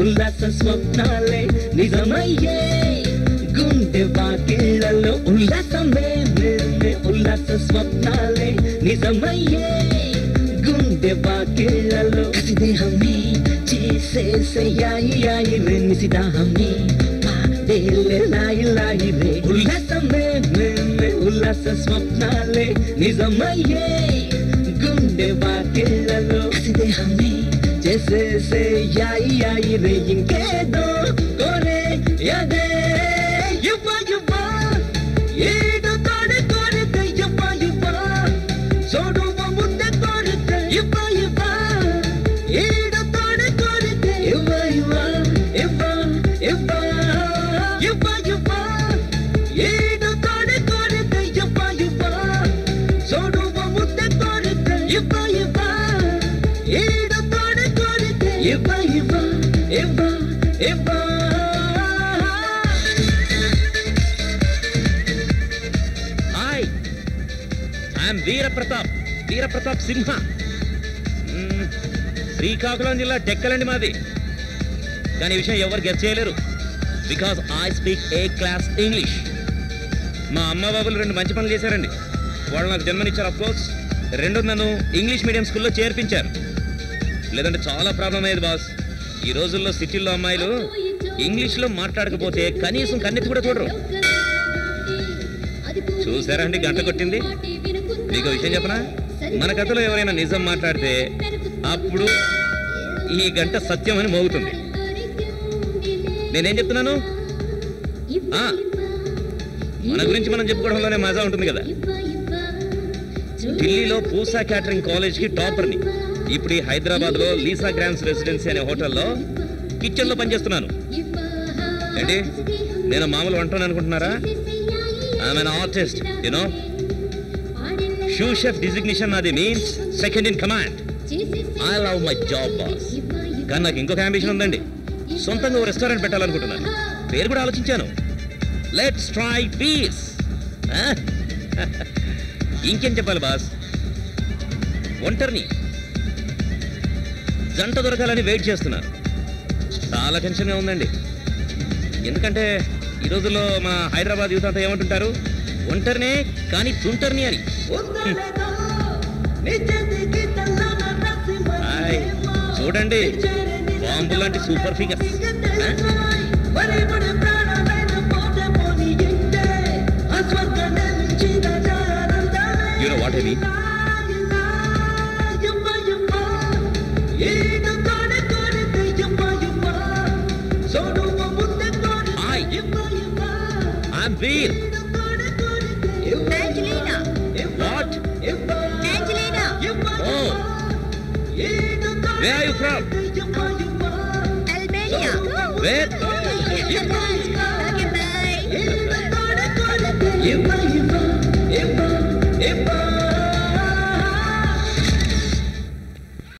ఉల్లాస స్వప్నాలే నిజమయ్యే. గుండె వాకిళ్ళలో ఉల్లాసమే మేమే ఉల్లాస స్వప్నాలే నిజమయ్యే. గుండె వాకిళ్ళలో కసిదే హమ్మే చేసేసే యాయి రే నిసిదా పాడేలే లాయి లాయి రే ఉల్లాసమే మేమే ఉల్లాస స్వప్నాలే నిజమయ్యే. గుండె వాకిళ్ళలో చేసేసే యాయి యాయి రే ఇంకేదో కోరే యువ యువ హాయ్. ఐఎమ్ వీరప్రతాప్ వీరప్రతాప్ సింహ. శ్రీకాకుళం జిల్లా టెక్కలండి మాది. కానీ విషయం ఎవరు గెస్ట్ చేయలేరు. Because I speak A class English. మా అమ్మ బాబులు రెండు మంచి పనులు చేశారండి. వాళ్ళు నాకు జన్మనిచ్చారు అఫ్ కోర్స్ రెండు నన్ను ఇంగ్లీష్ మీడియం స్కూల్లో చేర్పించారు. లేదంటే చాలా ప్రాబ్లం అయ్యేది బాస్. ఈ రోజుల్లో సిటీల్లో అమ్మాయిలు ఇంగ్లీష్లో మాట్లాడకపోతే కనీసం కన్నెత్తి కూడా చూడరు. చూసారా అండి గంట కొట్టింది. మీకు విషయం చెప్పనా? మన కథలో ఎవరైనా నిజం మాట్లాడితే అప్పుడు ఈ గంట సత్యం అని మోగుతుంది. నేనేం చెప్తున్నాను? ఆ, మన గురించి మనం చెప్పుకోవడంలోనే మజా ఉంటుంది కదా. ఢిల్లీలో పూసా క్యాటరింగ్ కాలేజ్కి టాపర్ని. ఇప్పుడు ఈ హైదరాబాద్లో లీసా గ్రామ్స్ రెసిడెన్సీ అనే హోటల్లో కిచెన్లో పనిచేస్తున్నాను. ఏంటి? నేను మామూలు వంటను అనుకుంటున్నారా? I'm an artist you know shoe chef designation నాది means second in command I love my job boss కానీ నాకు ఇంకొక అంబిషన్ ఉందండి. సొంతంగా ఓ రెస్టారెంట్ పెట్టాలనుకుంటున్నాను. పేరు కూడా ఆలోచించాను. లెట్స్ ట్రై పీస్ ఇంకేం చెప్పాలి బాస్ ఒంటరిని. గంట దొరకాలని వెయిట్ చేస్తున్నాను చాలా టెన్షన్గా ఉందండి. ఎందుకంటే ఈ రోజుల్లో మా హైదరాబాద్ యూత్ అంతా ఏమంటుంటారు? ఒంటరినే కానీ తుంటర్ని అని. హాయ్. చూడండి బాంబు లాంటి super figure. You know what I Ranveer. Angelina. What? Angelina. Oh. Where are you from? Albania. Where? Goodbye.